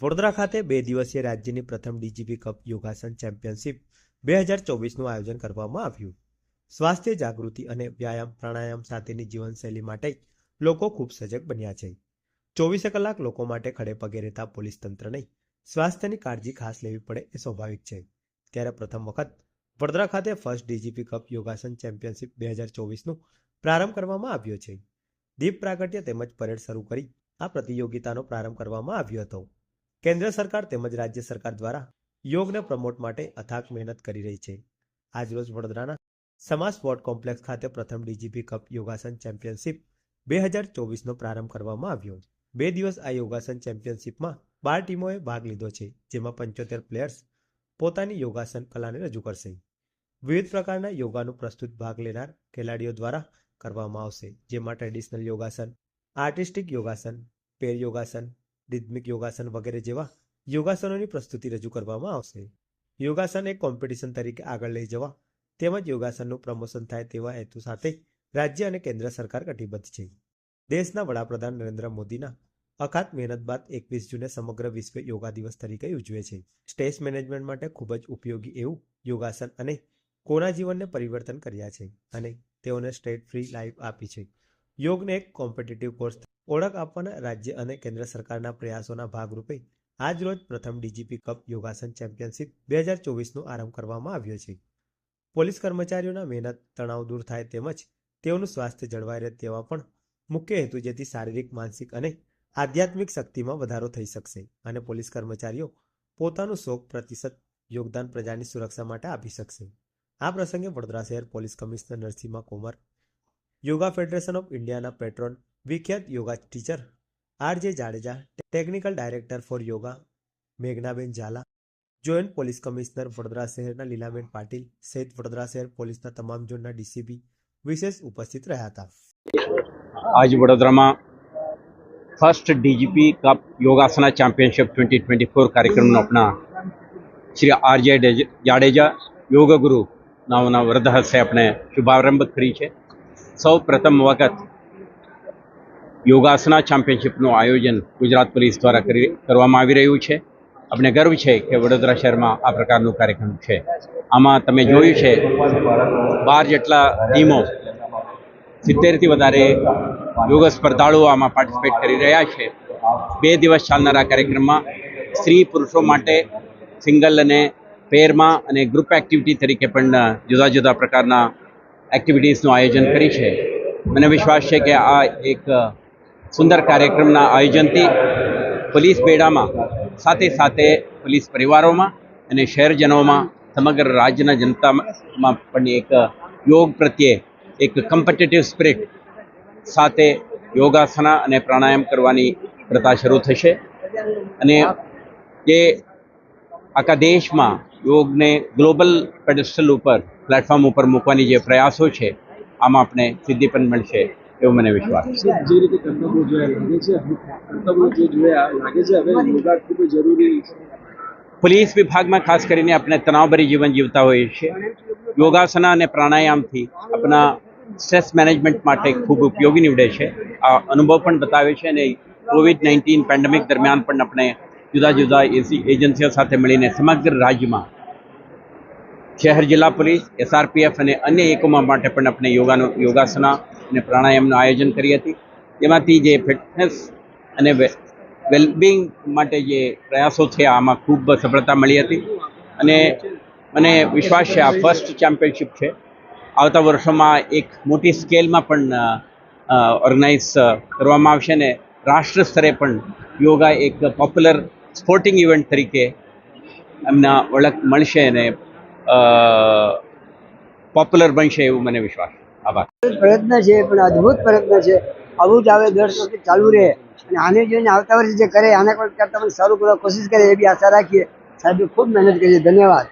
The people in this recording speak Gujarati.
વડોદરા ખાતે બે દિવસીય રાજ્યની પ્રથમ ડીજીપી કપ યોગાસન ચેમ્પિયનશિપ બે હજાર ચોવીસનું આયોજન કરવામાં આવ્યું. સ્વાસ્થ્ય જાગૃતિ અને વ્યાયામ પ્રાણાયામ સાથેની જીવનશૈલી માટે લોકો ખૂબ સજગ બન્યા છે. ચોવીસે કલાક લોકો માટે ખડે પગે રહેતા પોલીસ તંત્રને સ્વાસ્થ્યની કાળજી ખાસ લેવી પડે એ સ્વાભાવિક છે. ત્યારે પ્રથમ વખત વડોદરા ખાતે ફર્સ્ટ ડીજીપી કપ યોગાસન ચેમ્પિયનશિપ બે હજાર ચોવીસનું પ્રારંભ કરવામાં આવ્યો છે. દીપ પ્રાગટ્ય તેમજ પરેડ શરૂ કરી આ પ્રતિયોગિતાનો પ્રારંભ કરવામાં આવ્યો હતો. કેન્દ્ર સરકાર તેમજ રાજ્ય સરકાર દ્વારા યોગને પ્રમોટ માટે અથાક મહેનત કરી રહી છે. આજરોજ વડોદરાના સમાજ સ્પોર્ટ કોમ્પ્લેક્સ ખાતે પ્રથમ ડીજીપી કપ યોગાસન ચેમ્પિયનશિપ બે હજાર ચોવીસનો પ્રારંભ કરવામાં આવ્યો. બે દિવસ આ યોગાસન ચેમ્પિયનશિપમાં બાર ટીમોએ ભાગ લીધો છે, જેમાં પંચોતેર પ્લેયર્સ પોતાની યોગાસન કલાને રજૂ કરશે. વિવિધ પ્રકારના યોગાનું પ્રસ્તુત ભાગ લેનાર ખેલાડીઓ દ્વારા કરવામાં આવશે, જેમાં ટ્રેડિશનલ યોગાસન, આર્ટિસ્ટિક યોગાસન, પેર યોગાસન રિધમિક યોગાસન વગેરે જેવા યોગાસનોની પ્રસ્તુતિ રજૂ કરવામાં આવશે. યોગાસન એક કોમ્પિટિશન તરીકે આગળ લઈ જવા તેમજ યોગાસનનું પ્રમોશન થાય તેવા હેતુ સાથે રાજ્ય અને કેન્દ્ર સરકાર કટિબદ્ધ છે. દેશના વડાપ્રધાન નરેન્દ્ર મોદીના અખાત મહેનત બાદ એકવીસ જૂને સમગ્ર વિશ્વ યોગા દિવસ તરીકે ઉજવે છે. સ્ટ્રેસ મેનેજમેન્ટ માટે ખૂબ જ ઉપયોગી એવું યોગાસન અને કોના જીવનને પરિવર્તન કર્યા છે અને તેઓને સ્ટ્રેટ ફ્રી લાઈફ આપી છે. યોગને એક કોમ્પિટિટિવ કોર્સ ઓળખ આપવાના રાજ્ય અને કેન્દ્ર સરકારના પ્રયાસોના ભાગરૂપે આજરોજ પ્રથમ ડીજીપી કપ યોગાસન ચેમ્પિયનશિપ બે હજાર ચોવીસનો આરંભ કરવામાં આવ્યો છે. પોલીસ કર્મચારીઓના મહેનત, તણાવ દૂર થાય તેમજ તેઓનું સ્વાસ્થ્ય જળવાઈ રહે તેવા પણ મુખ્ય હેતુ જેથી શારીરિક, માનસિક અને આધ્યાત્મિક શક્તિમાં વધારો થઈ શકશે અને પોલીસ કર્મચારીઓ પોતાનું સો પ્રતિશત યોગદાન પ્રજાની સુરક્ષા માટે આપી શકશે. આ પ્રસંગે વડોદરા શહેર police commissioner Narasimha Komar yoga federation of ઇન્ડિયાના પેટ્રોન વિખ્યાત yoga teacher R J Jadeja, technical director for yoga, Meghnaben Zala joint police commissioner Vadodara શહેરના લીલાબેન પાટીલ સહિત વડોદરા શહેર પોલીસના તમામ ઝોનના ડીસીપી વિશેષ ઉપસ્થિત રહ્યા હતા. આજ વડોદરામાં ફર્સ્ટ ડીજીપી કપ યોગાસના ચેમ્પિયનશિપ ટ્વેન્ટી ટ્વેન્ટી ફોર કાર્યક્રમનો આપણા શ્રી આર જે જાડેજા યોગ ગુરુ નામના વૃદ્ધ હસ્તે આપણે શુભારંભ કરી છે. સૌ પ્રથમ વખત યોગાસના ચેમ્પિયનશિપનું આયોજન ગુજરાત પોલીસ દ્વારા કરી કરવામાં આવી રહ્યું છે. અમને ગર્વ છે કે વડોદરા શહેરમાં આ પ્રકારનું કાર્યક્રમ છે. આમાં તમે જોયું છે, બાર જેટલા ટીમો સિત્તેરથી વધારે યોગ સ્પર્ધાળુઓ આમાં પાર્ટિસિપેટ કરી રહ્યા છે. બે દિવસ ચાલનારા કાર્યક્રમમાં સ્ત્રી પુરુષો માટે સિંગલ અને પેરમાં અને ગ્રુપ એક્ટિવિટી તરીકે પણ જુદા જુદા પ્રકારના એક્ટિવિટીઝનું આયોજન કરી છે. મને વિશ્વાસ છે કે આ એક સુંદર કાર્યક્રમના આયોજનથી પોલીસ બેડામાં સાથે સાથે પોલીસ પરિવારોમાં અને શહેરજનોમાં સમગ્ર રાજ્યના જનતામાં પણ એક યોગ પ્રત્યે એક કમ્પિટેટિવ સ્પિરિટ સાથે યોગાસના અને પ્રાણાયામ કરવાની પ્રથા શરૂ થશે. અને જે આખા દેશમાં યોગને ગ્લોબલ પેડેસ્ટલ ઉપર પ્લેટફોર્મ ઉપર મૂકવાની જે પ્રયાસો છે આમાં આપણે સિદ્ધિ પણ મળશે એવો મને વિશ્વાસ છે. જે રીતે કર્તવ્યો જોયા લાગે છે? કર્તવ્યો જે જોયા લાગે છે? હવે યોગા ખૂબ જરૂરી પોલીસ વિભાગમાં ખાસ કરીને આપણે તણાવભરી જીવન જીવતા હોઈએ છીએ. યોગાસના અને પ્રાણાયામથી આપણા સ્ટ્રેસ મેનેજમેન્ટ માટે ખૂબ ઉપયોગી નીવડે છે. આ અનુભવ પણ બતાવે છે અને કોવિડ નાઇન્ટીન પેન્ડેમિક દરમિયાન પણ આપણે જુદા જુદા એસી એજન્સીઓ સાથે મળીને સમગ્ર રાજ્યમાં શહેર જિલ્લા પોલીસ, એસઆરપીએફ અને અન્ય એકમો માટે પણ આપણે યોગાનું યોગાસના અને પ્રાણાયામનું આયોજન કરી હતી. તેમાંથી જે ફિટનેસ અને વેલબિંગ માટે જે પ્રયાસો છે આમાં ખૂબ સફળતા મળી હતી. અને મને વિશ્વાસ છે, આ ફર્સ્ટ ચેમ્પિયનશિપ છે. આવતા વર્ષોમાં એક મોટી સ્કેલમાં પણ ઓર્ગેનાઇઝ કરવામાં આવશે ને રાષ્ટ્ર સ્તરે પણ યોગા એક પોપ્યુલર સ્પોર્ટિંગ ઇવેન્ટ તરીકે એમના ઓળખ મળશે અને પોપ્યુલર બનશે એવું મને વિશ્વાસ આભાર. પ્રયત્ન છે, પણ અદ્ભુત પ્રયત્ન છે. આવું જ આવે દર વખતે ચાલુ રહે. અને આને જોઈને આવતા વર્ષે જે કરે, આને કરતા પણ સારું કરવા કોશિશ કરે એવી આશા રાખીએ. સાહેબે, ખૂબ મહેનત કરી ધન્યવાદ.